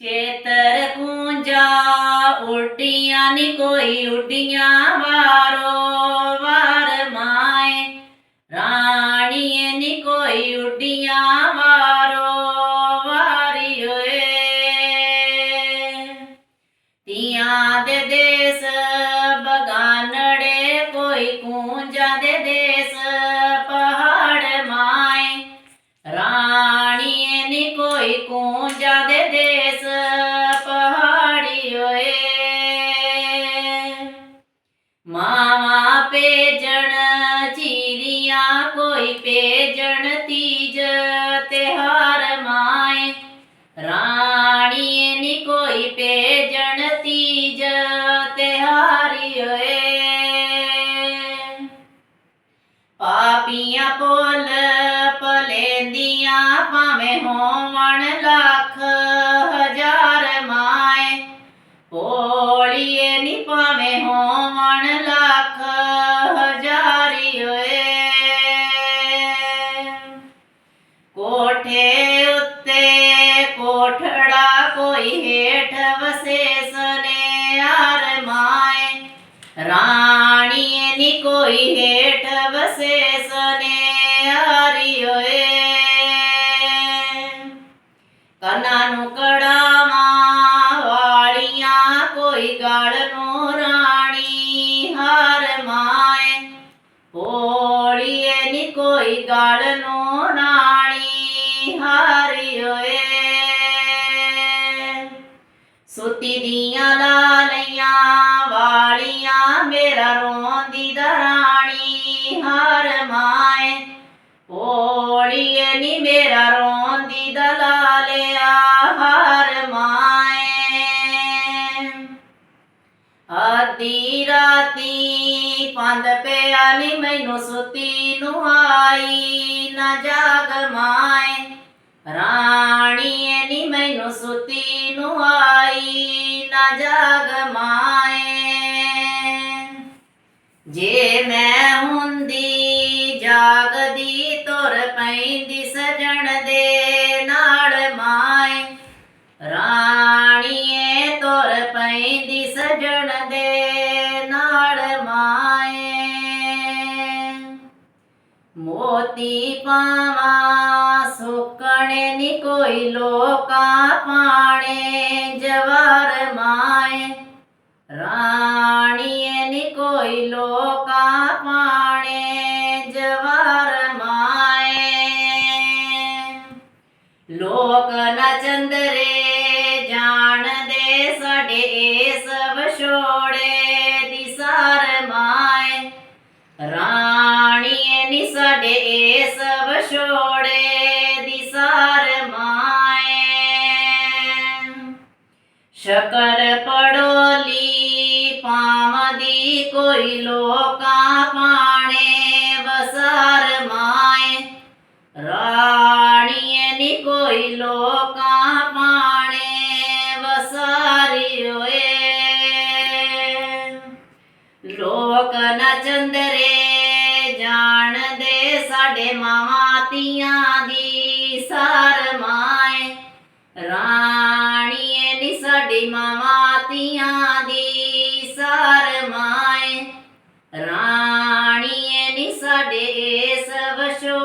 ਚੇਤਰ ਕੂੰਜਾ ਉਡੀਆਂ ਨੀ ਕੋਈ ਉਡੀਆਂ ਵਾਰੋ ਵਾਰ ਮਾਏ। ਰਾਣੀਏ ਨੀ ਕੋਈ ਉਡੀਆਂ ਵਾਰੋ ਵਾਰੀ ਓਏ। ਤੀਆਂ ਦੇ ਦੇਸ, ਬਗਾਨੜੇ ਕੋਈ ਕੂੰਜਾਂ ਦੇ ਦੇ ਕੋਈ ਪੇਜਣ ਤੀਜ ਤਿਹਾਰ ਮਾਏ। ਰਾਣੀਏ ਨੀ ਕੋਈ ਪੇਜਣ ਤੀਜ ਤਿਹਾਰੀ ਓਏ ਪਾਪੀਆਂ ਪੁੱਲ ਪਲੇਂਦੀਆਂ ਭਾਵੇਂ ਹੋਵਣ ਲੱਖ। ਕੋਠੜਾ ਕੋਈ ਹੇਠ ਵਸੇ ਸੁਨਿਆਰ ਮਾਏ। ਰਾਣੀਏ ਨੀ ਕੋਈ ਹੇਠ ਵਸੇ ਸੁਨਿਆਰੀ ਓਏ ਕੰਨਾਂ ਨੂੰ ਕੜਾਵਾਂ ਵਾਲੀਆਂ ਕੋਈ ਗਲ ਨੂੰ ਰਾਣੀ ਹਾਰ ਮਾਏ। ਹੋਲੀਏ ਨੀ ਕੋਈ ਗਲ ਨੂੰ ਸੁੱਤੀ ਦੀਆਂ ਲਾਲੀਆਂ ਵਾਲੀਆਂ ਮੇਰਾ ਰੋਂਦੀ ਦਾ ਰਾਣੀ ਹਾਰ ਮਾਏ ਓੜੀਏ ਨੀ ਮੇਰਾ ਰੋਂਦੀ ਦਾ ਲਾਲਿਆ ਹਾਰ ਮਾਏ। ਆਦੀ ਰਾਤੀ ਪੰਦ ਪਿਆ ਨੀ ਮੈਨੂੰ ਸੁੱਤੀ ਨੂੰ ਆਈ, ਨਾ ਜਾਗ ਮਾਏ। ਰਾਣੀਏ ਨੀ ਮੈਨੂੰ ਸੁਤੀ ਨੂੰ ਆਈ ਨਾ ਜਾਗ ਮਾਏ ਮੈਂ ਹੁੰਦੀ ਜਾਗਦੀ ਤੁਰ ਪੈਂਦੀ ਸਜਣ ਦੇ ਮੋਤੀ ਪਾਵਾਂ ਸੁਕਣੇ ਨੀ ਕੋਈ ਲੋਕਾਂ ਪਾਣੇ ਜਵਾਰ ਮਾਏ ਰਾਣੀਏ ਰਾਣੀਏ ਨੀ ਸਾਡੇ ਇਸ ਵਿਛੋੜੇ ਦੀ ਸਾਰ ਮਾਏ ਸ਼ਕਰ ਪੜੋਲੀ ਪਾਵਦੀ ਕੋਈ ਸਾਡੇ ਮਾਵਾਂ ਤੀਆਂ ਦੀ ਸਾਰ ਮਾਏ। ਰਾਣੀਏ ਨੀ ਸਾਡੀ ਮਾਵਾਂ ਤੀਆਂ ਦੀ ਸਾਰ ਮਾਏ। ਰਾਣੀਏ ਨੀ ਸਾਡੇ ਇਸ ਵਸ਼ੋ